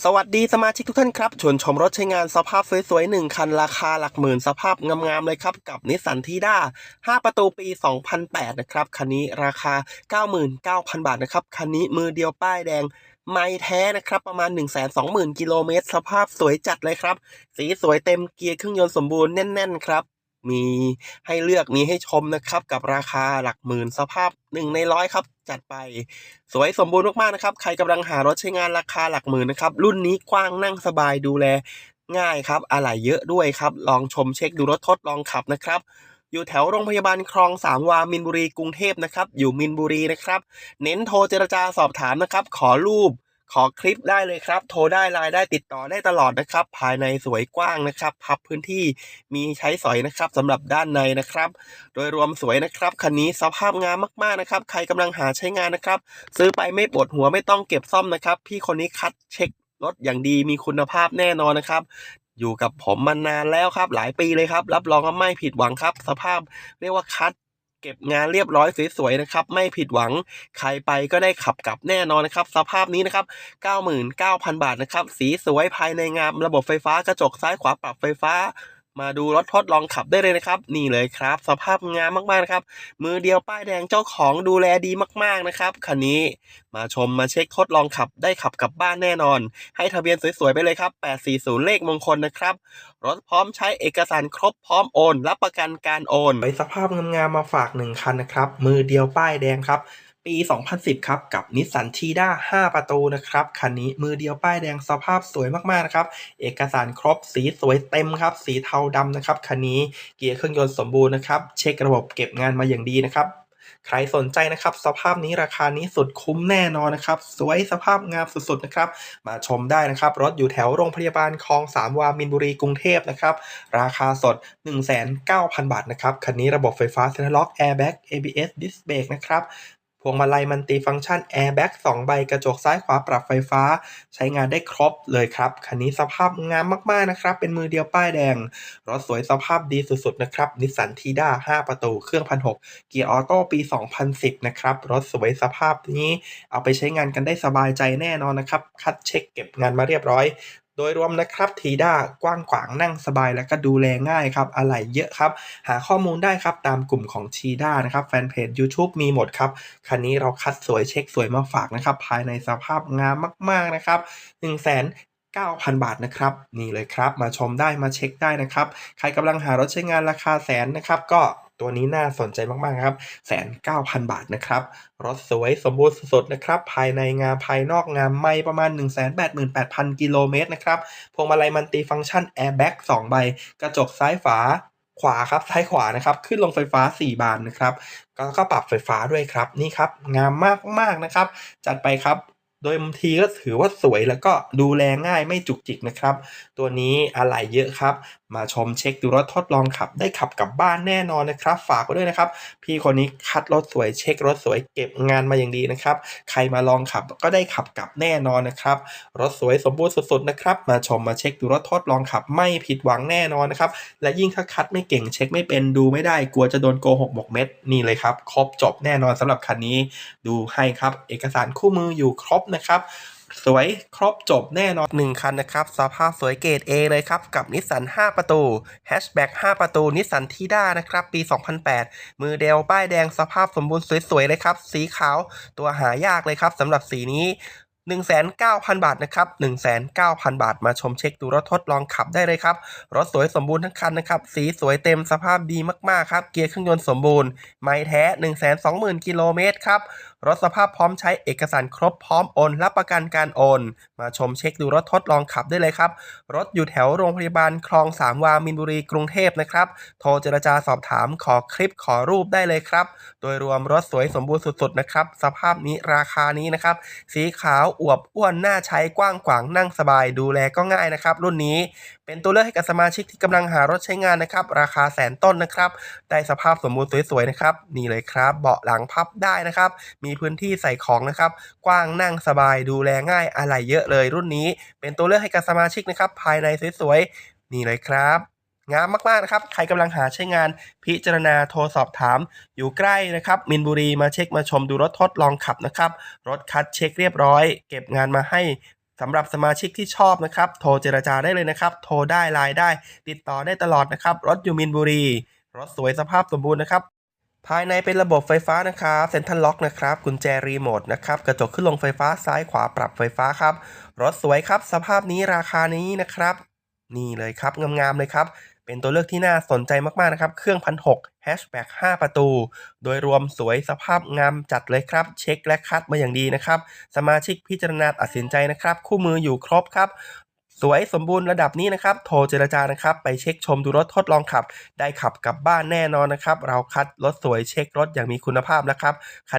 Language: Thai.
สวัสดีสมาชิกทุกท่านครับชวนชมรถใช้งานสภาพสวยๆหนึ่งคันราคาหลักหมื่นสภาพงามๆเลยครับ กับนิสสันทีด้า5 ประตูปี 2008 นะครับ คันนี้ราคา 99,000 บาทนะครับ คันนี้มือเดียวป้ายแดง ไม่แท้นะครับ ประมาณ 120,000 กิโลเมตร สภาพสวยจัดเลยครับ สีสวยเต็มเกียร์เครื่องยนต์สมบูรณ์แน่น ๆ ครับ มีให้เลือกมีให้ชมนะครับ กับราคาหลักหมื่นสภาพหนึ่งในร้อยครับ จัดไป สวยสมบูรณ์มากๆนะครับ ใครกำลังหารถใช้งานราคาหลักหมื่นนะครับ รุ่นนี้กว้างนั่งสบายดูแลง่ายครับอะไหล่เยอะด้วยครับ ลองชมเช็คดูรถทดลองขับนะครับอยู่แถวโรงพยาบาลคลองสามวา มินบุรี กรุงเทพนะครับ อยู่มินบุรีนะครับ เน้นโทรเจรจาสอบถามนะครับ ขอรูป ขอคลิปได้เลยครับ โทรได้ไลน์ได้ติดต่อได้ตลอดนะครับ ภายในสวยกว้างนะครับพับพื้นที่มีใช้สอยนะครับสำหรับด้านในนะครับ โดยรวมสวยนะครับคันนี้สภาพงามมากๆนะครับ ใครกำลังหาใช้งานนะครับ ซื้อไปไม่ปวดหัวไม่ต้องเก็บซ่อมนะครับ พี่คนนี้คัดเช็ครถอย่างดีมีคุณภาพแน่นอนนะครับ อยู่กับผมมานานแล้วครับ หลายปีเลยครับ รับรองว่าไม่ผิดหวังครับ สภาพเรียกว่าคัด เก็บงานเรียบร้อยสวยๆนะครับ ไม่ผิดหวังใครไปก็ได้ขับกลับแน่นอนนะครับ สภาพนี้นะครับ 99,000 บาทนะครับ สีสวยภายในงามระบบไฟฟ้ากระจกซ้ายขวาปรับไฟฟ้า มาดูรถทดลองขับได้เลยนะครับ นี่เลยครับ สภาพงามมากๆนะครับ มือเดียวป้ายแดงเจ้าของดูแลดีมากๆนะครับคันนี้มาชมมาเช็คทดลองขับได้ขับกลับบ้านแน่นอน ให้ทะเบียนสวยๆไปเลยครับ 840 เลขมงคลนะครับ รถพร้อมใช้เอกสารครบพร้อมโอน รับประกันการโอนไปสภาพงามๆมาฝากหนึ่งคันนะครับ มือเดียวป้ายแดงครับ ปี 2010 ครับ กับนิสสันทีด้า5 ประตูนะครับ คันนี้มือเดียวป้ายแดงสภาพสวยมาก ๆ นะครับ เอกสารครบสีสวยเต็มครับ สีเทาดำนะครับ คันนี้เกียร์เครื่องยนต์สมบูรณ์นะครับ เช็คระบบเก็บงานมาอย่างดีนะครับ ใครสนใจนะครับ สภาพนี้ราคานี้สุดคุ้มแน่นอนนะครับ สวยสภาพงามสุดๆนะครับ มาชมได้นะครับ รถอยู่แถวโรงพยาบาลคลองสามวามินบุรีกรุงเทพนะครับ ราคาสด 1,900บาทนะครับ คันนี้ระบบไฟฟ้าเซ็นทรัลล็อกแอร์แบ็ก ABS ดิสเบรกนะครับ พวงมาลัยมันติฟังก์ชันแอร์แบ็ก2ใบกระจกซ้ายขวาปรับไฟฟ้า ใช้งานได้ครบเลยครับ คันนี้สภาพงามมากๆนะครับ เป็นมือเดียวป้ายแดง รถสวยสภาพดีสุดๆนะครับนิสสันทีด้า5 ประตูเครื่องพันหเกียร์ออโต้ปี 2010 นะครับ รถสวยสภาพนี้ เอาไปใช้งานกันได้สบายใจแน่นอนนะครับ คัดเช็คเก็บงานมาเรียบร้อย โดยรวมนะครับทีด้ากว้างขวางนั่งสบายและก็ดูแลง่ายครับอะไหล่เยอะครับ หาข้อมูลได้ครับตามกลุ่มของทีด้านะครับแฟนเพจ YouTube มีหมดครับ คันนี้เราคัดสวยเช็คสวยมาฝากนะครับ ภายในสภาพงามมากๆนะครับ1 9 0 0 0 บาทนะครับ นี่เลยครับ มาชมได้มาเช็คได้นะครับ ใครกำลังหารถใช้งานราคาแสนนะครับก็ตัวนี้น่าสนใจมากๆครับแสนเก้าพันบาทนะครับรถสวยสมบูรณ์สดๆนะครับ ภายในงามภายนอกงามไม่ประมาณ 188,000 กิโลเมตรนะครับพวงมาลัยมันติฟังก์ชันแอร์แบ็ก2ใบ กระจกซ้ายฝาขวาครับซ้ายขวานะครับ ขึ้นลงไฟฟ้า 4 บานนะครับ ก็ก็ปรับไฟฟ้าด้วยครับ นี่ครับ งามมากๆนะครับ จัดไปครับ โดยบางทีก็ถือว่าสวยแล้วก็ดูแลง่ายไม่จุกจิกนะครับ ตัวนี้อะไหล่เยอะครับ มาชมเช็คดูรถทดลองขับ ได้ขับกลับบ้านแน่นอนนะครับ ฝากไว้ด้วยนะครับ พี่คนนี้คัดรถสวยเช็ครถสวยเก็บงานมาอย่างดีนะครับ ใครมาลองขับก็ได้ขับกลับแน่นอนนะครับ รถสวยสมบูรณ์สุดๆนะครับ มาชมมาเช็คดูรถทดลองขับ ไม่ผิดหวังแน่นอนนะครับ และยิ่งถ้าคัดไม่เก่งเช็คไม่เป็นดูไม่ได้กลัวจะโดนโกหกหมกเม็ดนี่เลยครับ ครบจบแน่นอนสำหรับคันนี้ ดูให้ครับ เอกสารคู่มืออยู่ครบนะครับ สวยครบจบแน่นอน 1 คันนะครับ สภาพสวยเกรด A เลยครับ กับนิสสัน5 ประตูแฮชแบ็ก5ประตูนิสสันทีด้านะครับ ปี 2008 มือเดลป้ายแดงสภาพสมบูรณ์สวยๆเลยครับ สีขาวตัวหายากเลยครับสำหรับสีนี้1,900บาทนะครับ1,900 บาท มาชมเช็คดูรถทดลองขับได้เลยครับ รถสวยสมบูรณ์ทั้งคันนะครับ สีสวยเต็มสภาพดีมากๆครับ เกียร์เครื่องยนต์สมบูรณ์ ไม่แท้ 120,000 กิโลเมตรครับ รถสภาพพร้อมใช้เอกสารครบพร้อมโอน รับประกันการโอน มาชมเช็คดูรถทดลองขับได้เลยครับ รถอยู่แถวโรงพยาบาลคลองสามวามินบุรีกรุงเทพนะครับ โทรเจรจาสอบถามขอคลิปขอรูปได้เลยครับ โดยรวมรถสวยสมบูรณ์สุดๆนะครับ สภาพนี้ราคานี้นะครับ สีขาวอวบอ้วนน่าใช้กว้างขวางนั่งสบายดูแลก็ง่ายนะครับ รุ่นนี้เป็นตัวเลือกให้กับสมาชิกที่กำลังหารถใช้งานนะครับ ราคาแสนต้นนะครับได้สภาพสมบูรณ์สวยๆนะครับนี่เลยครับ เบาะหลังพับได้นะครับ มีพื้นที่ใส่ของนะครับ กว้างนั่งสบายดูแลง่ายอะไรเยอะเลยรุ่นนี้ เป็นตัวเลือกให้กับสมาชิกนะครับ ภายในสวยๆ นี่เลยครับงามมากๆนะครับ ใครกำลังหาใช้งานพิจารณาโทรสอบถาม อยู่ใกล้นะครับ มินบุรีมาเช็คมาชมดูรถทดลองขับนะครับ รถคัดเช็คเรียบร้อย เก็บงานมาให้สำหรับสมาชิกที่ชอบนะครับ โทรเจรจาได้เลยนะครับ โทรได้ไลน์ได้ ติดต่อได้ตลอดนะครับ รถอยู่มินบุรี รถสวยสภาพสมบูรณ์นะครับ ภายในเป็นระบบไฟฟ้านะครับเซ็นทรัลล็อกนะครับกุญแจรีโมทนะครับกระจกขึ้นลงไฟฟ้าซ้ายขวาปรับไฟฟ้าครับ รถสวยครับ สภาพนี้ราคานี้นะครับ นี่เลยครับงามๆเลยครับ เป็นตัวเลือกที่น่าสนใจมากๆนะครับ เครื่องพันหกแฮชแบ็ก5ประตู โดยรวมสวยสภาพงามจัดเลยครับ เช็คและคัดมาอย่างดีนะครับ สมาชิกพิจารณาตัดสินใจนะครับ คู่มืออยู่ครบครับ สวยสมบูรณ์ระดับนี้นะครับ โทรเจรจานะครับ ไปเช็คชมดูรถทดลองขับ ได้ขับกลับบ้านแน่นอนนะครับ เราคัดรถสวยเช็ครถอย่างมีคุณภาพนะครับ